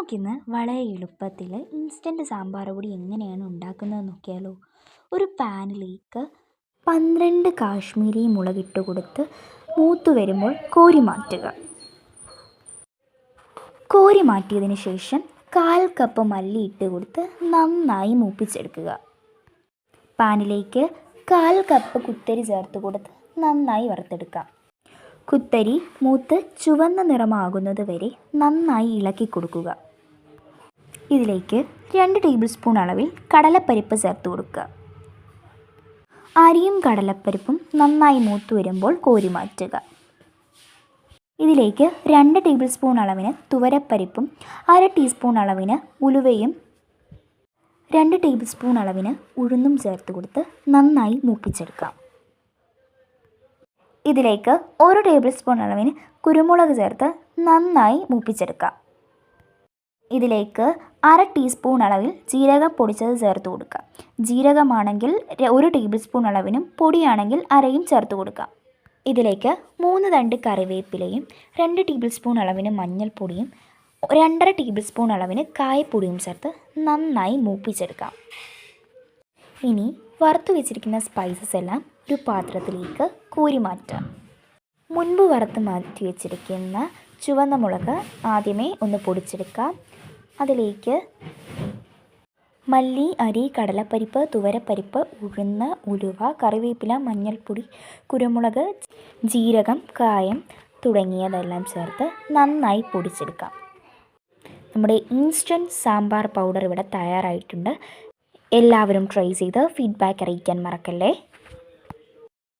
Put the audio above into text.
നമുക്കിന്ന് വളരെ എളുപ്പത്തിൽ ഇൻസ്റ്റന്റ് സാമ്പാർ പൊടി എങ്ങനെയാണ് ഉണ്ടാക്കുന്നത് നോക്കിയാലോ. ഒരു പാനിലേക്ക് പന്ത്രണ്ട് കാശ്മീരി മുളകിട്ട് കൊടുത്ത് മൂത്ത് വരുമ്പോൾ കോരി മാറ്റുക. കോരി മാറ്റിയതിന് ശേഷം കാൽ കപ്പ് മല്ലി ഇട്ട് കൊടുത്ത് നന്നായി മൂപ്പിച്ചെടുക്കുക. പാനിലേക്ക് കാൽ കപ്പ് കുത്തരി ചേർത്ത് കൊടുത്ത് നന്നായി വറുത്തെടുക്കാം. കുത്തരി മൂത്ത് ചുവന്ന നിറമാകുന്നത് വരെ നന്നായി ഇളക്കി കൊടുക്കുക. ഇതിലേക്ക് രണ്ട് ടേബിൾ സ്പൂൺ അളവിൽ കടലപ്പരിപ്പ് ചേർത്ത് കൊടുക്കുക. അരിയും കടലപ്പരിപ്പും നന്നായി മൂത്ത് വരുമ്പോൾ കോരി മാറ്റുക. ഇതിലേക്ക് രണ്ട് ടേബിൾ സ്പൂൺ അളവിന് തുവരപ്പരിപ്പും അര ടീസ്പൂൺ അളവിന് ഉലുവയും രണ്ട് ടേബിൾ സ്പൂൺ അളവിന് ഉഴുന്നും ചേർത്ത് കൊടുത്ത് നന്നായി മൂപ്പിച്ചെടുക്കാം. ഇതിലേക്ക് ഒരു ടേബിൾ സ്പൂൺ അളവിന് കുരുമുളക് ചേർത്ത് നന്നായി മൂപ്പിച്ചെടുക്കാം. ഇതിലേക്ക് അര ടീസ്പൂൺ അളവിൽ ജീരകം പൊടിച്ചത് ചേർത്ത് കൊടുക്കുക. ജീരകമാണെങ്കിൽ ഒരു ടേബിൾ സ്പൂൺ അളവിനും പൊടിയാണെങ്കിൽ അരയും ചേർത്ത് കൊടുക്കാം ഇതിലേക്ക് മൂന്ന് തണ്ട് കറിവേപ്പിലയും രണ്ട് ടേബിൾ സ്പൂൺ അളവിന് മഞ്ഞൾപ്പൊടിയും രണ്ടര ടേബിൾ സ്പൂൺ അളവിന് കായപ്പൊടിയും ചേർത്ത് നന്നായി മൂപ്പിച്ചെടുക്കാം. ഇനി വറുത്തു വെച്ചിരിക്കുന്ന സ്പൈസസ് എല്ലാം ഒരു പാത്രത്തിലേക്ക് കോരി മാറ്റാം മുൻപ് വറുത്ത് മാറ്റി വെച്ചിരിക്കുന്ന ചുവന്ന മുളക് ആദ്യമേ ഒന്ന് പൊടിച്ചെടുക്കാം അതിലേക്ക് മല്ലി അരി കടലപ്പരിപ്പ് തുവരപ്പരിപ്പ് ഉഴുന്ന് ഉലുവ കറിവേപ്പില മഞ്ഞൾപ്പൊടി കുരുമുളക് ജീരകം കായം തുടങ്ങിയതെല്ലാം ചേർത്ത് നന്നായി പൊടിച്ചെടുക്കാം നമ്മുടെ ഇൻസ്റ്റന്റ് സാമ്പാർ പൗഡർ ഇവിടെ തയ്യാറായിട്ടുണ്ട്. എല്ലാവരും ട്രൈ ചെയ്ത് ഫീഡ്ബാക്ക് അറിയിക്കാൻ മറക്കല്ലേ?